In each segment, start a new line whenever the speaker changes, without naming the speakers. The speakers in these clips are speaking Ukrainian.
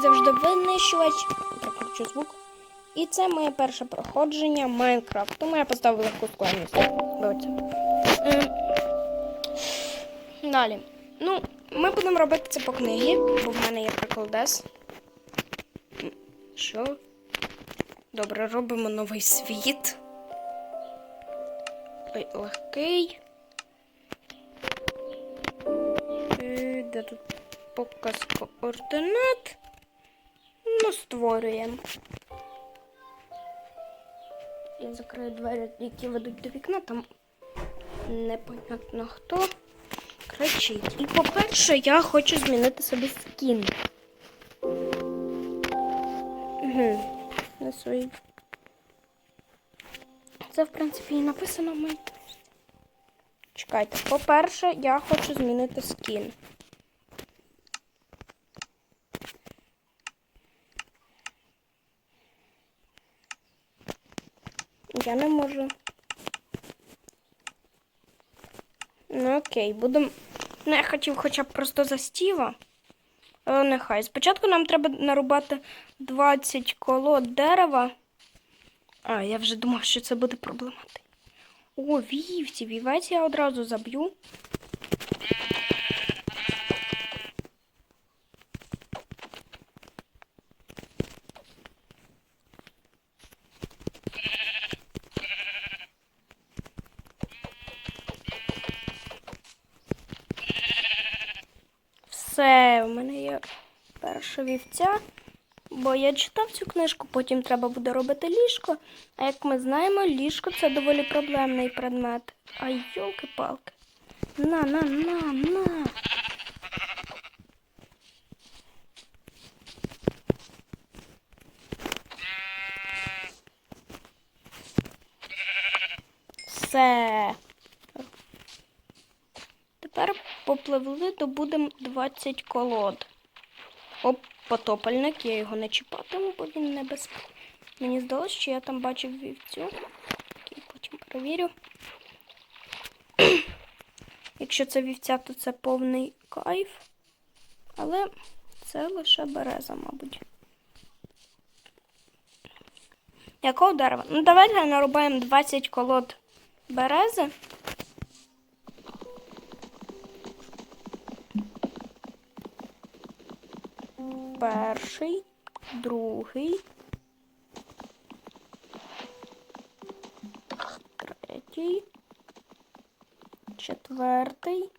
завжди, винищувач. Прикручу звук. І це моє перше проходження Майнкрафт. Тому я поставив легку складність. Ем, Далі. Ну, ми будемо робити це по книгі, бо в мене є приколдес. Що? Добре, робимо новий світ. Ой, легкий. Е, Де тут показ координат? Створюємо. Я закрию двері, які ведуть до вікна, там непонятно хто кричить. І по-перше, я хочу змінити собі скін. На свої. Це, в принципі, і написано в моїй. Чекайте, по-перше, я хочу змінити скін. Я не можу. Ну окей, будемо. Ну, я хотів хоча б просто за Стіва. Але нехай. Спочатку нам треба нарубати 20 колод дерева. А, я вже думав, що це буде проблемати. О, вівці, вівець я одразу заб'ю. Все, у мене є перша вівця. Бо я читав цю книжку, потім треба буде робити ліжко. А як ми знаємо, ліжко це доволі проблемний предмет. А йолки-палки. На, на, на, на. Все. Тепер попливли, добудемо 20 колод. Оп, потопальник, я його не чіпатиму, бо він небезпечний. Мені здалося, що я там бачив вівцю. Окей, потім перевірю. Якщо це вівця, то це повний кайф. Але це лише береза, мабуть. Якого дерева? Ну, давайте нарубаємо 20 колод берези. Перший, другий, третій, четвертий,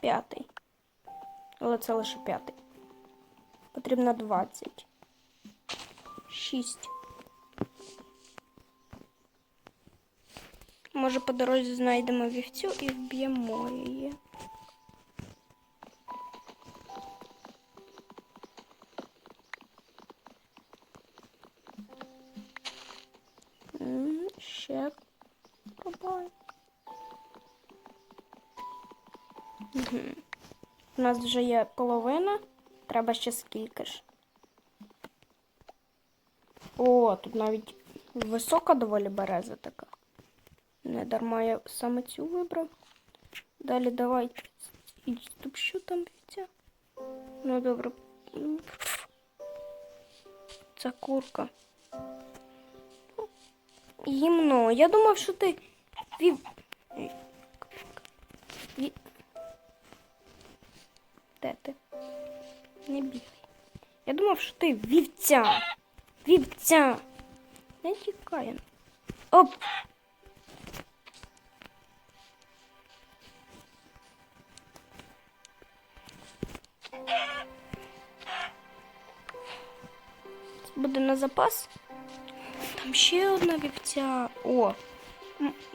п'ятий. Але це лише п'ятий. Потрібно 20. Шість. Може, по дорозі знайдемо вівцю і вб'ємо її. Нас вже є половина. Треба ще скільки ж. О, тут навіть висока доволі береза така. Не дарма я саме цю вибрав. Далі давайте. Стоп, що там вівця? Ну добре. Це курка. Гімно. Я думав, що ти вів. Де? Не бігай. Я думав, що ти вівця. Вівця. Не тікає. Оп. Буде на запас. Там ще одна вівця. О,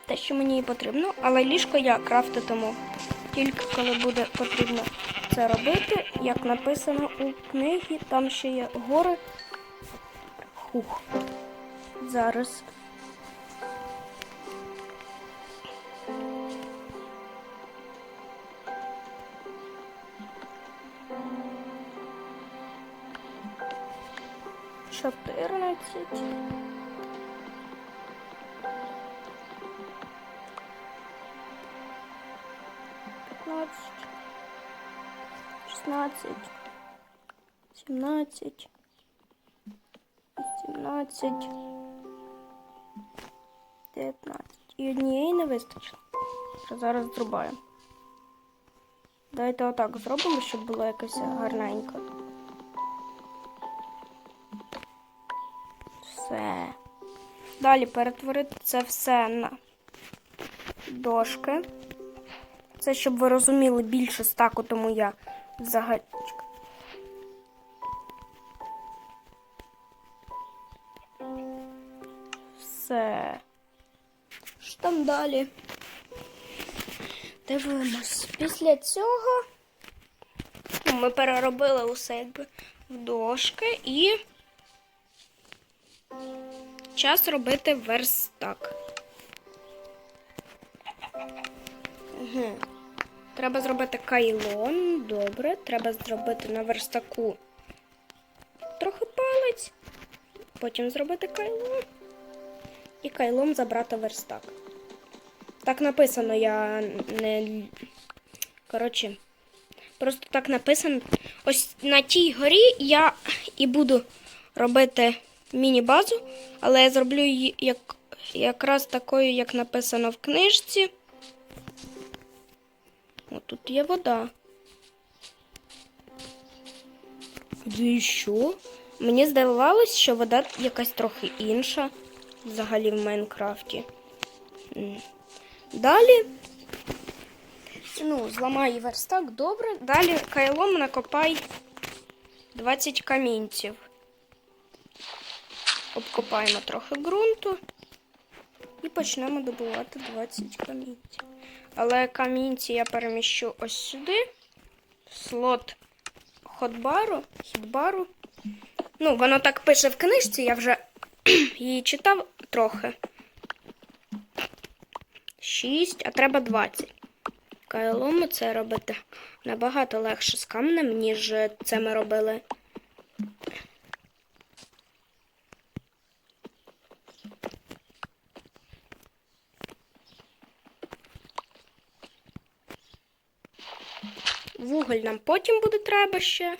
те, що мені і потрібно, але ліжко я крафтитиму тільки коли буде потрібно це робити. Як написано у книгі, там ще є гори. Хух. Зараз. Чотирнадцять. 17, 18, 19. І однієї не вистачило. Зараз зрубаємо. Давайте отак зробимо, щоб було якось гарненько. Все. Далі перетворити це все на дошки. Це щоб ви розуміли більше стаку, тому я взагалі. Далі? Дивимось. Після цього ну, ми переробили усе якби в дошки і час робити верстак. Угу. Треба зробити кайлон. Добре. Треба зробити на верстаку трохи палець. Потім зробити кайлон. І кайлом забрати верстак. Так написано, я не. Коротше, просто так написано. Ось на тій горі я і буду робити міні-базу, але я зроблю її як, якраз такою, як написано в книжці. О, тут є вода. І що? Мені здавалось, що вода якась трохи інша взагалі в Майнкрафті. Далі. Ну, зламай верстак, добре. Далі кайлом накопай 20 камінців. Обкопаємо трохи ґрунту і почнемо добувати 20 камінців. Але камінці я переміщу ось сюди. в Слот ходбару, хідбару. Ну, воно так пише в книжці, я вже її читав трохи. 6, а треба 20. Кайлому це робити набагато легше з камнем, ніж це ми робили. Вуголь нам потім буде треба ще.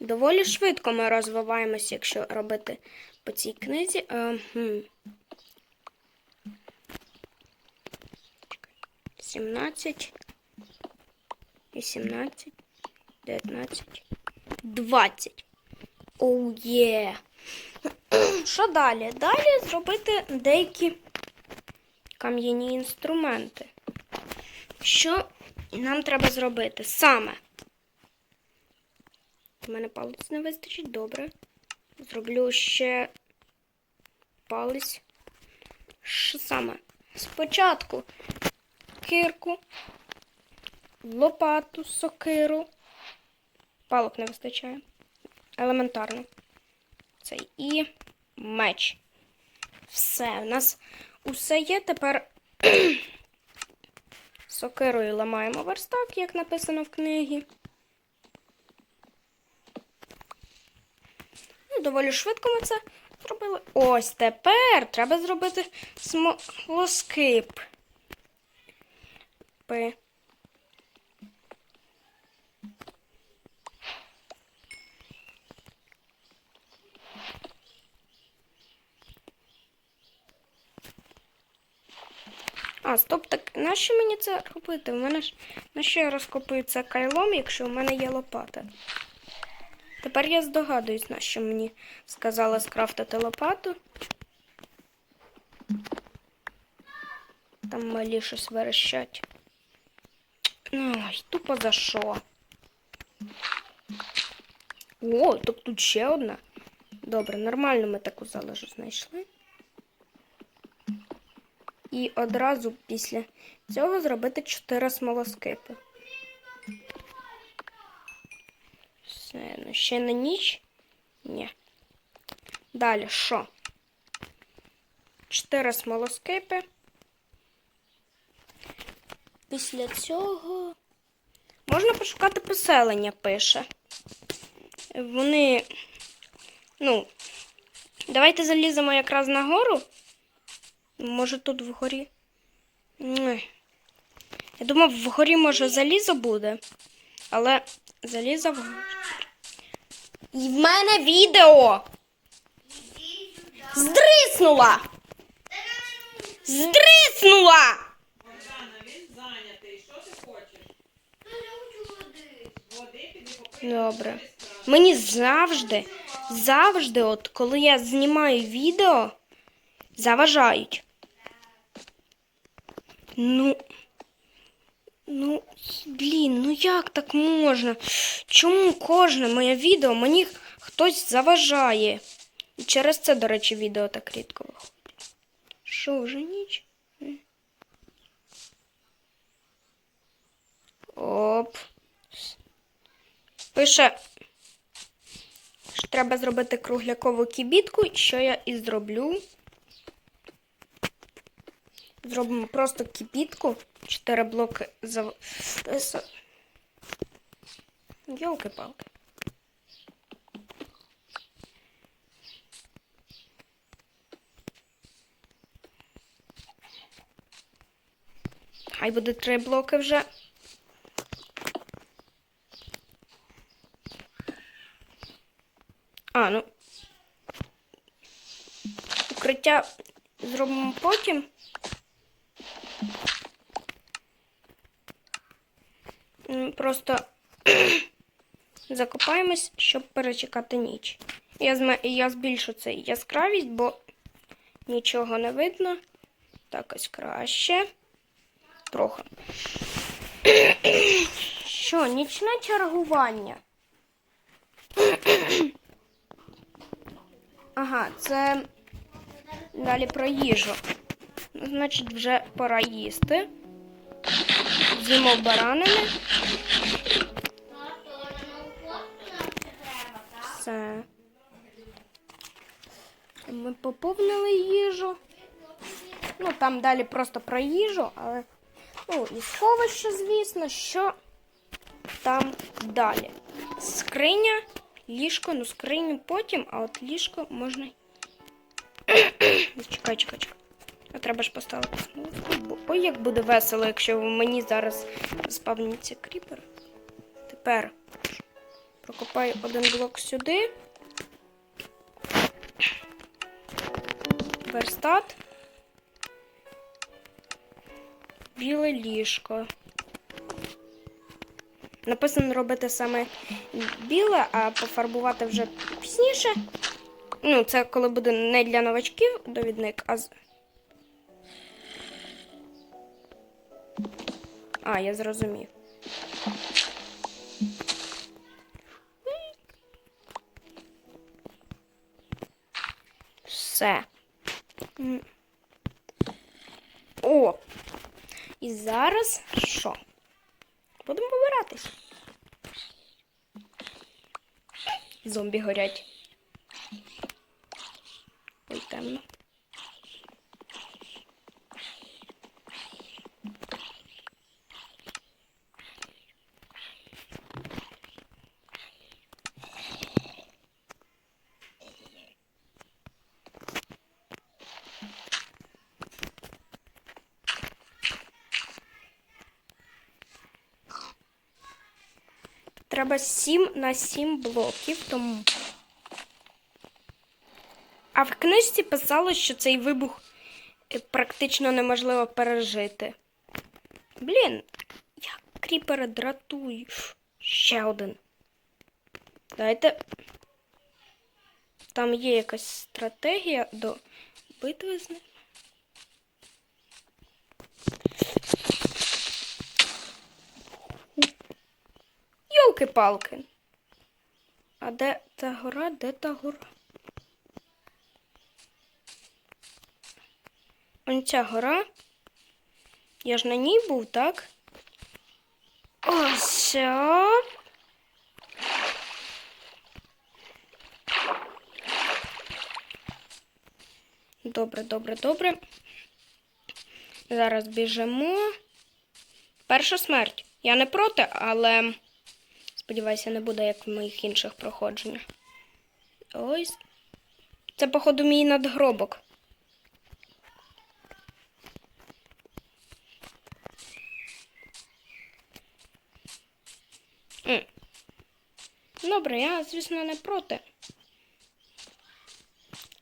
Доволі швидко ми розвиваємося, якщо робити по цій книзі. Е, гм. 17, 18, 19, 20. Оу є. Що далі? Далі зробити деякі кам'яні інструменти. Що нам треба зробити? Саме. У мене палець не вистачить, добре. Зроблю ще палець. Що саме? Спочатку кирку, лопату, сокиру. Палок не вистачає. Елементарно. Цей і меч. Все, у нас усе є. Тепер сокирою ламаємо верстак, як написано в книгі. Ну, доволі швидко ми це зробили. Ось тепер треба зробити смолоскип. П. А, стоп, так нащо мені це робити? У мене ж на що я розкопую це кайлом, якщо в мене є лопата? Тепер я здогадуюсь, на що мені сказала скрафтити лопату. Там малі щось верещать. Ой, тупо за що? О, так тут ще одна. Добре, нормально ми таку залежу знайшли. І одразу після цього зробити 4 смолоскипи. Все, ну ще на ніч? Ні. Далі що? 4 смолоскипи. Після цього можна пошукати поселення, пише. Вони, ну, давайте заліземо якраз на гору. Може тут вгорі. Ой. Я думав, вгорі може залізо буде, але Заліза в. І в мене відео. Здриснула! Здриснула! Добре. Мені завжди, завжди, от коли я знімаю відео, заважають. Ну. Ну, блін, ну як так можна? Чому кожне моє відео мені хтось заважає? І через це, до речі, відео так рідко виходить. Що, вже ніч? М. Оп. Пише, треба зробити круглякову кібітку, що я і зроблю. Зробимо просто кібітку. Чотири блоки за. Йолки-палки. Хай буде три блоки вже. Ну. Укриття зробимо потім. Просто закопаємось, щоб перечекати ніч. Я, зме- я збільшу цей яскравість, бо нічого не видно. Так ось краще. Трохи. Що, нічне чергування? Ага, це далі про їжу. Ну, Значить, вже пора їсти. З'їмо баранини. Все. Ми поповнили їжу. Ну, там далі просто про їжу, але. Ну, і сховище, звісно, що там далі. Скриня, ліжко, ну скриню потім, а от ліжко можна. чекай, чекай, чекай. А треба ж поставити смужку. Бо- Ой, як буде весело, якщо мені зараз спавніться кріпер. Тепер прокопаю один блок сюди. Верстат. Біле ліжко. Написано робити саме біле, а пофарбувати вже пізніше. Ну, це коли буде не для новачків довідник, а з. А, я зрозумів. Все. О! І зараз що? Будемо побиратись. Зомбі горять. Ой, темно. Треба 7 на 7 блоків, тому. А в книжці писало, що цей вибух е, практично неможливо пережити. Блін, як кріпери дратують. Ще один. Давайте. Там є якась стратегія до битви з ним. Йолки-палки. А де та гора? Де та гора? Он ця гора. Я ж на ній був, так? Ось. Добре, добре, добре. Зараз біжимо. Перша смерть. Я не проти, але сподіваюся, не буде як в моїх інших проходженнях. Ось. Це, походу, мій надгробок. Добре, я, звісно, не проти.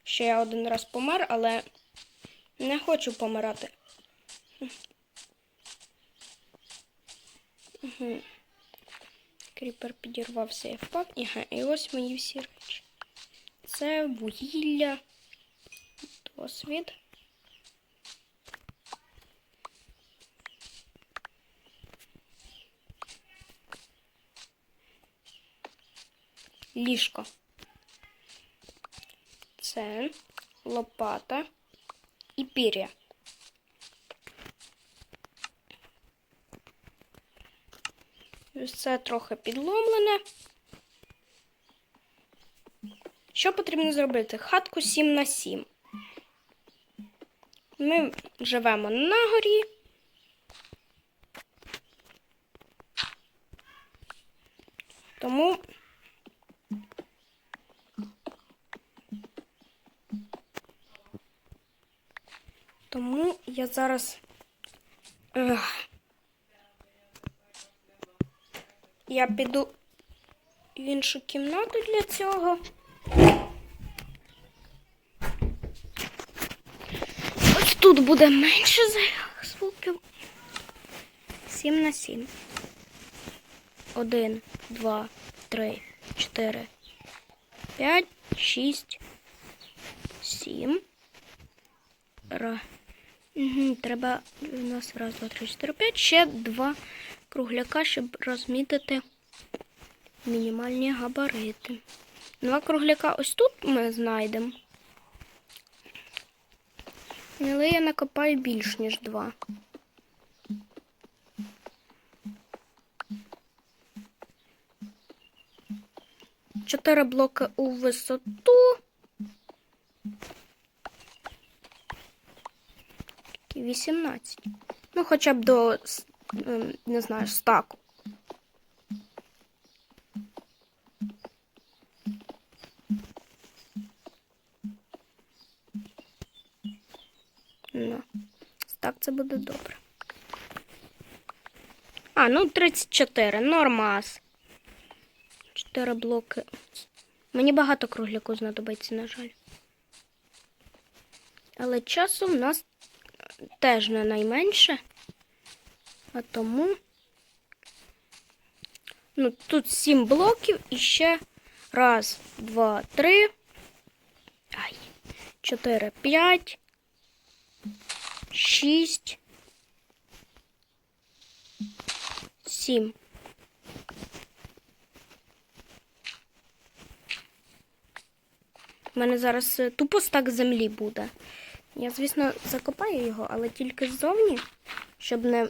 Ще я один раз помер, але не хочу помирати. Угу. Кріпер підірвався і впав. Ага, і ось мої всі речі. Це вугілля, досвід. Ліжко. Це лопата і пір'я. Все трохи підломлене. Що потрібно зробити? Хатку 7 на 7. Ми живемо на горі. Тому Тому я зараз. Ех. Я піду в іншу кімнату для цього. Ось тут буде менше звуків. 7 на 7. 1, 2, 3, 4, 5, 6, 7. Ра. Угу, треба у нас раз, два, три, чотири, п'ять. Ще два кругляка, щоб розмітити мінімальні габарити. Два кругляка ось тут ми знайдемо. Але я накопаю більш, ніж два. Чотири блоки у висоту. 18. Ну, хоча б до, не знаю, стаку. Ну, стак це буде добре. А, ну 34, нормас. 4 блоки. Мені багато кругляку знадобиться, на жаль. Але часу в нас теж не найменше. А тому. Ну, тут сім блоків і ще раз, два, три. Ай. Чотири, п'ять. Шість. Сім. У мене зараз е, тупо стак землі буде. Я, звісно, закопаю його, але тільки ззовні, щоб не.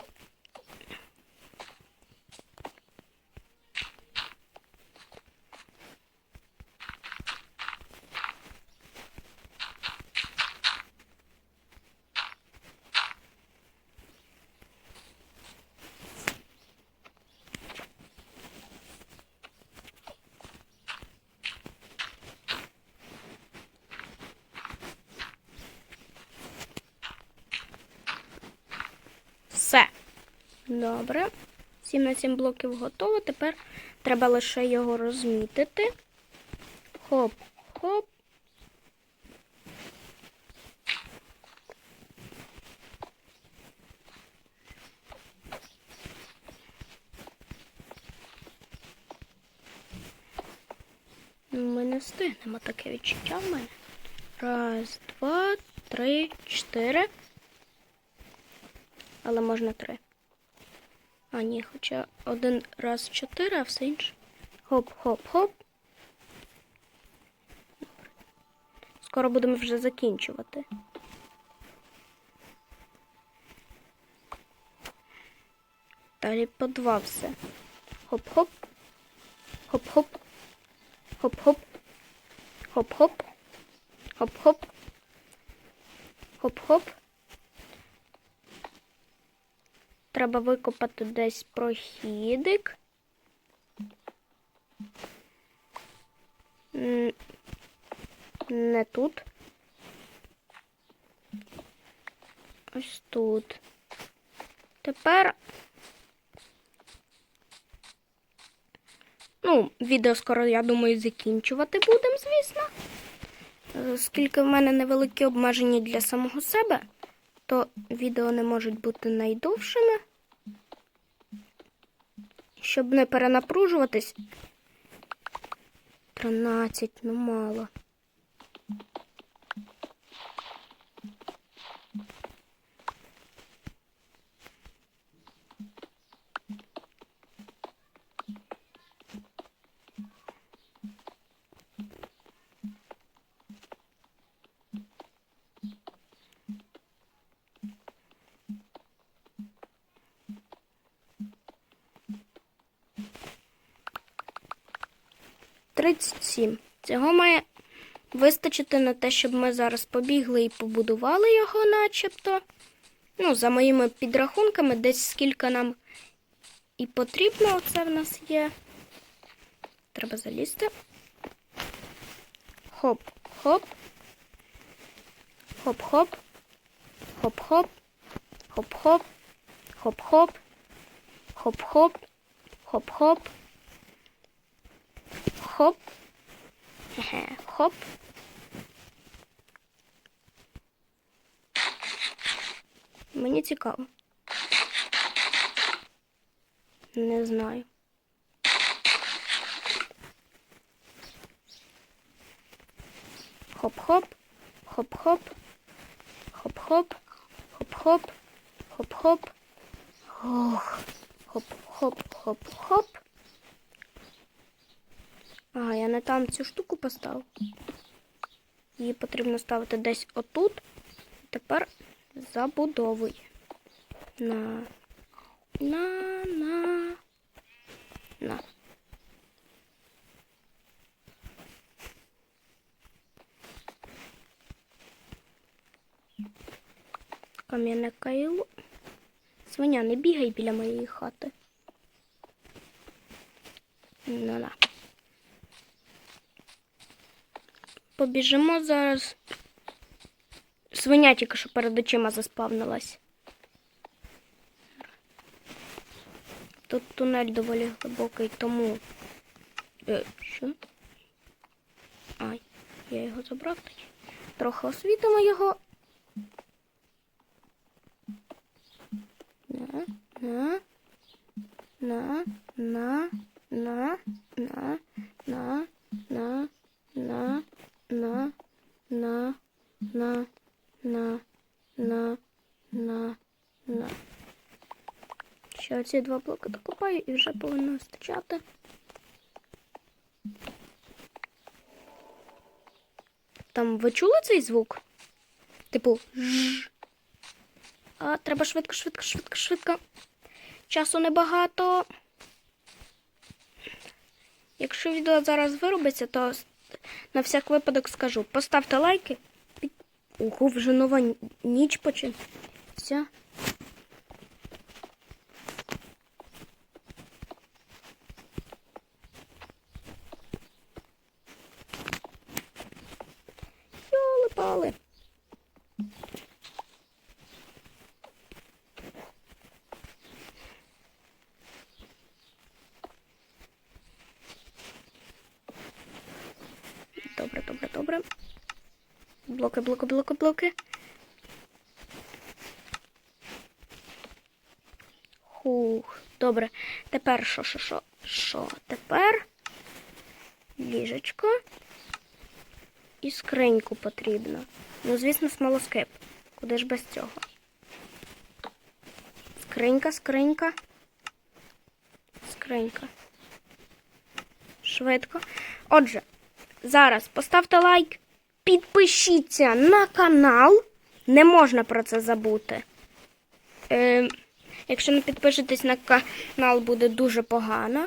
Все. Добре. 7 на 7 блоків готово. Тепер треба лише його розмітити. Хоп, хоп. Ми не встигнемо таке відчуття в мене. Раз, два, три, чотири. Але можна три. А, ні, хоча один раз чотири, а все інше. Хоп-хоп-хоп. Скоро будемо вже закінчувати. Далі по два все. Хоп-хоп. Хоп-хоп. Хоп-хоп. Хоп-хоп. Хоп-хоп. Хоп-хоп. Треба викопати десь прохідик. Не тут. Ось тут. Тепер. Ну, відео скоро, я думаю, закінчувати будемо, звісно. Оскільки в мене невеликі обмеження для самого себе, то відео не можуть бути найдовшими. Щоб не перенапружуватись. 13, ну мало. Тридцять сім. Цього має вистачити на те, щоб ми зараз побігли і побудували його, начебто. Ну, за моїми підрахунками, десь скільки нам і потрібно, оце в нас є. Треба залізти. Хоп, хоп. Хоп-хоп. Хоп-хоп. Хоп-хоп. Хоп-хоп. Хоп-хоп. Хоп-хоп. Хоп. Хе-хе. Хоп. Мені цікаво. Не знаю. Хоп-хоп. Хоп-хоп. Хоп-хоп. Хоп-хоп. Хоп-хоп. Ох. Хоп-хоп-хоп-хоп. Ага, я не там цю штуку поставив. Її потрібно ставити десь отут. Тепер забудовуй. На. На, на. На. Кам'яне кайло. Свиня, не бігай біля моєї хати. На-на. Побіжимо зараз. Свиня тільки що перед очима заспавнилась. Тут тунель доволі глибокий, тому. Е, що? Ай, я його забрав. Трохи освітимо його. На, на, на, на, на, на, на, на, на, на, на, на, на, на, на, на. Ще ці два блоки докопаю і вже повинно вистачати. Там ви чули цей звук? Типу ж. А, треба швидко, швидко, швидко, швидко. Часу небагато. Якщо відео зараз виробиться, то на всяк випадок скажу. Поставте лайки. Ого, вже нова ні- ніч починається. Йоли-пали. Добре, добре. Блоки, блоки, блоки, блоки. Хух, добре. Тепер що, що, що? Що? Тепер ліжечко і скриньку потрібно. Ну, звісно, смолоскип. Куди ж без цього? Скринька, скринька. Скринька. Швидко. Отже, зараз поставте лайк, підпишіться на канал. Не можна про це забути. Е, якщо не підпишетесь на канал, буде дуже погано.